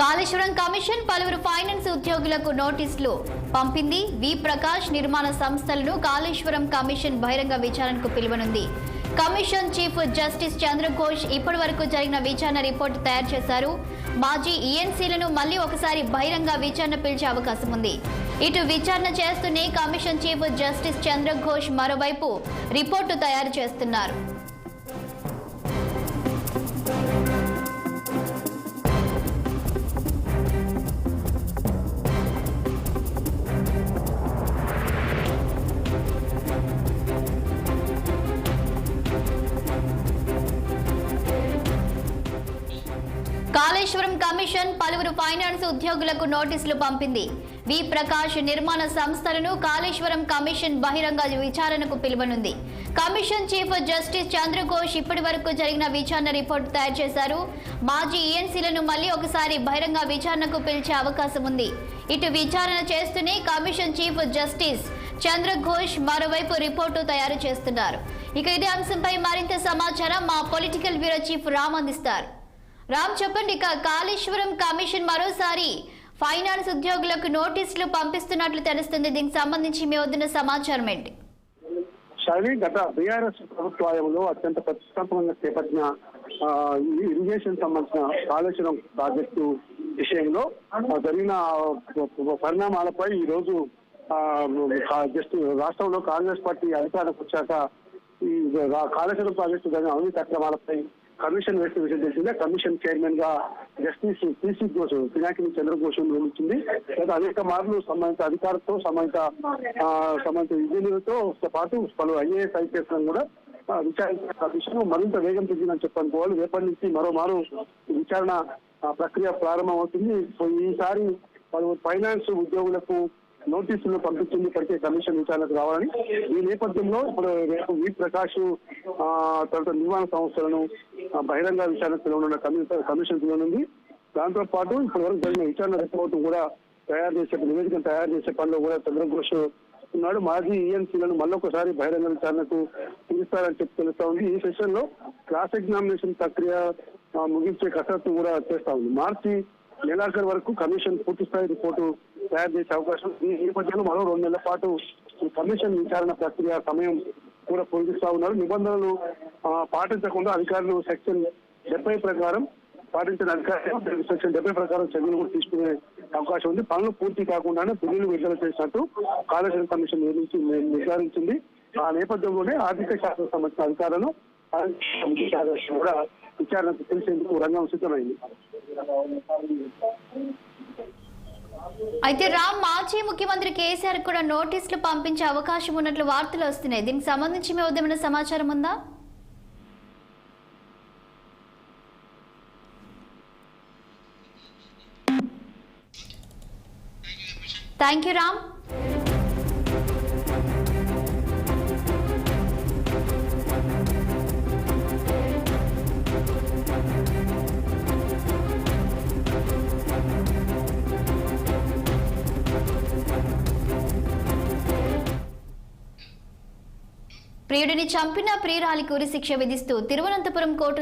Kaleshwaram commission పలువురు finance ఉద్యోగులకు నోటీసులు పంపింది. వి ప్రకాష్ నిర్మాణ సంస్థలను కాళేశ్వరం కమిషన్ బహిరంగ విచారణకు పిలువనుంది. కమిషన్ చీఫ్ జస్టిస్ చంద్రఘోష్ ఇప్పటి వరకు జరిగిన విచారణ రిపోర్టు తయారు చేశారు. మాజీ ఈఎన్సీలను మళ్ళీ ఒకసారి బహిరంగ విచారణ పిలిచే అవకాశం ఉంది. ఇటు విచారణ చేస్తూనే కమిషన్ చీఫ్ జస్టిస్ చంద్రఘోష్ మరోవైపు రిపోర్టు తయారు చేస్తున్నారు. కాళేశ్వరం కమిషన్ పలువురు ఫైనాన్స్ ఉద్యోగులకు నోటీసులు పంపింది. వి. ప్రకాష్ నిర్మాణ సంస్థలను కాళేశ్వరం కమిషన్ బహిరంగ విచారణకు పిలువనుంది. కమిషన్ చీఫ్ జస్టిస్ చంద్రఘోష్ ఇప్పటి వరకు జరిగిన విచారణ రిపోర్టు తయారు చేశారు. మాజీ ఈఎన్సీలను మళ్ళీ ఒకసారి బహిరంగ విచారణకు పిలిచే అవకాశం ఉంది. ఇటు విచారణ చేస్తూనే కమిషన్ చీఫ్ జస్టిస్ చంద్రఘోష్ మరోవైపు రిపోర్టు తయారు చేస్తున్నారు. ఇక ఇదే అంశంపై మరింత సమాచారం మా పొలిటికల్ బ్యూరో చీఫ్ రామ్ అందిస్తారు. రామ్ చెప్పండి ఇక కాళేశ్వరం కమిషన్ మరోసారి ఫైనాన్స్ ఉద్యోగులకు నోటీసులు పంపిస్తున్నట్లు తెలుస్తుంది. దీనికి సంబంధించి మీ వద్దున్న సమాచారం ఏంటి? షాలి గత బీఆర్ఎస్ ప్రభుత్వాయంలో అత్యంత ప్రతిష్టాత్మకంగా చేపట్టిన ఇరిగేషన్ సంబంధించిన కాళేశ్వరం ప్రాజెక్టు విషయంలో జరిగిన పరిణామాలపై ఈ రోజు జస్ట్ రాష్ట్రంలో కాంగ్రెస్ పార్టీ అధికారంలోకి వచ్చాక ఈ కాళేశ్వరం ప్రాజెక్టు జరిగిన అవినీతి అక్రమాలపై కమిషన్ వేసిన విషయం తెలిసిందే. కమిషన్ చైర్మన్గా జస్టిస్ పిసి ఘోష్ పినాకిని చంద్రఘోష్ నియమించింది. గత అనేక మార్లు సంబంధిత అధికారులతో సంబంధిత సంబంధిత ఇంజనీర్లతో పాటు పలు ఐఏఎస్ ఐపీఎస్ కూడా విచారించిన కమిషన్ మరింత వేగం పెరిగిందని చెప్పనుకోవాలి రేపటి నుంచి మరోమారు విచారణ ప్రక్రియ ప్రారంభమవుతుంది. సో ఈసారి పలు ఫైనాన్స్ ఉద్యోగులకు నోటీసులు పంపించింది ఇప్పటికే కమిషన్ విచారణకు రావాలని. ఈ నేపథ్యంలో ఇప్పుడు రేపు వి ప్రకాష్ ఆ, తర్వాత నిర్మాణ సంస్థలను బహిరంగ విచారణకు పిలవనున్న కమిషన్ కమిషన్ పిలవనుంది దాంతో పాటు ఇప్పటి వరకు జరిగిన విచారణ రిపోర్ట్ కూడా తయారు చేసే నివేదికను తయారు చేసే పనిలో కూడా చంద్రఘోష్ ఉన్నాడు. మాజీ ఈఎన్సీలను మళ్ళొకసారి బహిరంగ విచారణకు పిలుస్తారని చెప్పి తెలుస్తా ఉంది. ఈ సెషన్లో క్లాస్ ఎగ్జామినేషన్ ప్రక్రియ ముగించే కసరత్తు కూడా చేస్తా ఉంది. మార్చి నెలాఖరు వరకు కమిషన్ పూర్తి స్థాయి రిపోర్టు తయారు చేసే అవకాశం ఈ నేపథ్యంలో మరో రెండు నెలల పాటు ఈ కమిషన్ విచారణ ప్రక్రియ సమయం కూడా పొందిస్తా ఉన్నారు నిబంధనలు పాటించకుండా అధికారులు సెక్షన్ డెబ్బై ప్రకారం పాటించిన అధికారులు సెక్షన్ డెబ్బై ప్రకారం చర్యలు కూడా తీసుకునే అవకాశం ఉంది. పనులు పూర్తి కాకుండానే బిల్లులు విడుదల చేసినట్టు కాళేశ్వరం కమిషన్ నిర్మించి నిర్ధారించింది. ఆ నేపథ్యంలోనే ఆర్థిక శాఖకు సంబంధించిన అధికారులను కూడా విచారణకు తెలిసేందుకు రంగం సిద్ధమైంది. అయితే రామ్ మాజీ ముఖ్యమంత్రి కేసీఆర్ కూడా నోటీసులు పంపించే అవకాశం ఉన్నట్లు వార్తలు వస్తున్నాయి. దీనికి సంబంధించి మీ వద్ద ఏమైనా సమాచారం ఉందా? థ్యాంక్ యూ రామ్ ప్రియుడిని చంపిన ప్రియురాలికి ఉరి శిక్ష విధిస్తూ తిరువనంతపురం కోర్టు